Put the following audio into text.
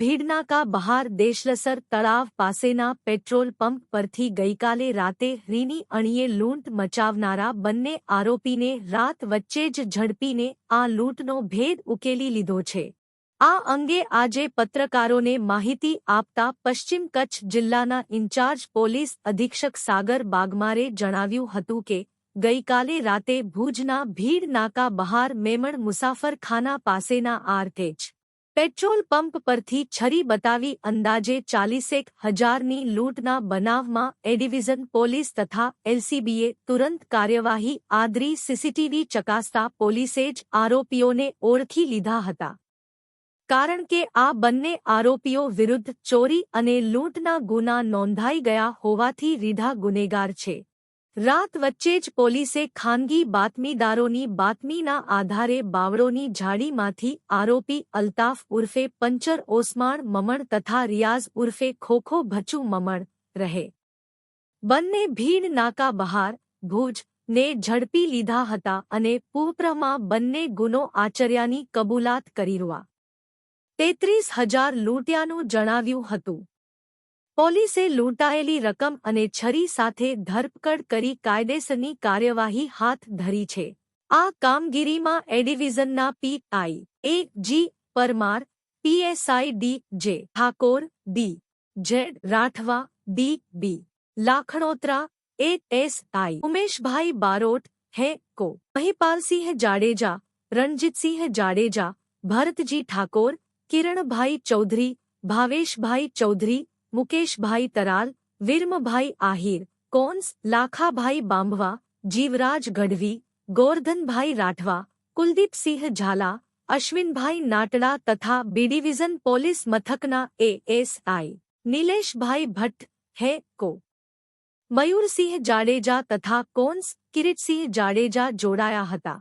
ભીડનાકા બહાર દેશલસર તળાવ પાસેના પેટ્રોલ પંપ પરથી ગઈકાલે રાતે રીની અણીએ લૂંટ મચાવનારા બંને આરોપીને રાત વચ્ચે જ ઝડપીને આ લૂંટનો ભેદ ઉકેલી લીધો છે. આ અંગે આજે પત્રકારોને માહિતી આપતા પશ્ચિમ કચ્છ જિલ્લાના ઇન્ચાર્જ પોલીસ અધિક્ષક સાગર બાગમારે જણાવ્યું હતું કે, ગઈકાલે રાતે ભુજના ભીડ નાકા બહાર મેમણ મુસાફરખાના પાસેના આરટેચ પેટ્રોલ પંપ પરથી છરી બતાવી અંદાજે ચાલીસેક હજારની લૂંટના બનાવમાં એડિવિઝન પોલીસ તથા એલસીબીએ તુરંત કાર્યવાહી આદરી સીસીટીવી ચકાસતા પોલીસે જ આરોપીઓને ઓળખી લીધા હતા. કારણ કે આ બંને આરોપીઓ વિરુદ્ધ ચોરી અને લૂંટના ગુના નોંધાઈ ગયા હોવાથી રીઢા ગુનેગાર છે. રાત વચ્ચે જ પોલીસે ખાનગી બાતમીદારોની બાતમીના આધારે બાવળોની ઝાડીમાંથી આરોપી અલ્તાફ ઉર્ફે પંચર ઓસમાણ મમણ તથા રિયાઝ ઉર્ફે ખોખો ભચુ મમણ રહે. બંને ભીડ નાકા બહાર, ભુજ, ને ઝડપી લીધા હતા અને પૂપ્રમાં બંને ગુનો આચર્યાની કબૂલાત કરી રૂઆ. તેત્રીસ હજાર લૂંટ્યાનું જણાવ્યું હતું. પોલીસે લૂંટાયેલી રકમ અને છરી સાથે ધરપકડ કરી કાયદેસરની કાર્યવાહી હાથ ધરી છે આ કામગીરીમાં એ ડિવિઝનના PI A G Parmar PSI D J Thakor D Z Rathwa D B Lakhnotra A S I Umeshbhai Barot હે કો મહિપાલસિંહ જાડેજા રણજીતસિંહ જાડેજા ભરતજી ઠાકોર કિરણભાઈ ચૌધરી ભાવેશભાઈ ચૌધરી મુકેશભાઈ તરાલ વિર્મભાઈ આહિર કોન્સ લાખાભાઈ બાંભવા જીવરાજ ગઢવી ગોરધનભાઈ રાઠવા કુલદીપસિંહ ઝાલા અશ્વિનભાઈ નાટડા તથા બી ડિવિઝન પોલીસ મથકના એએસઆઈ નિલેશભાઈ ભટ્ટ હે કો મયુરસિંહ જાડેજા તથા કોન્સ કિરીટસિંહ જાડેજા જોડાયા હતા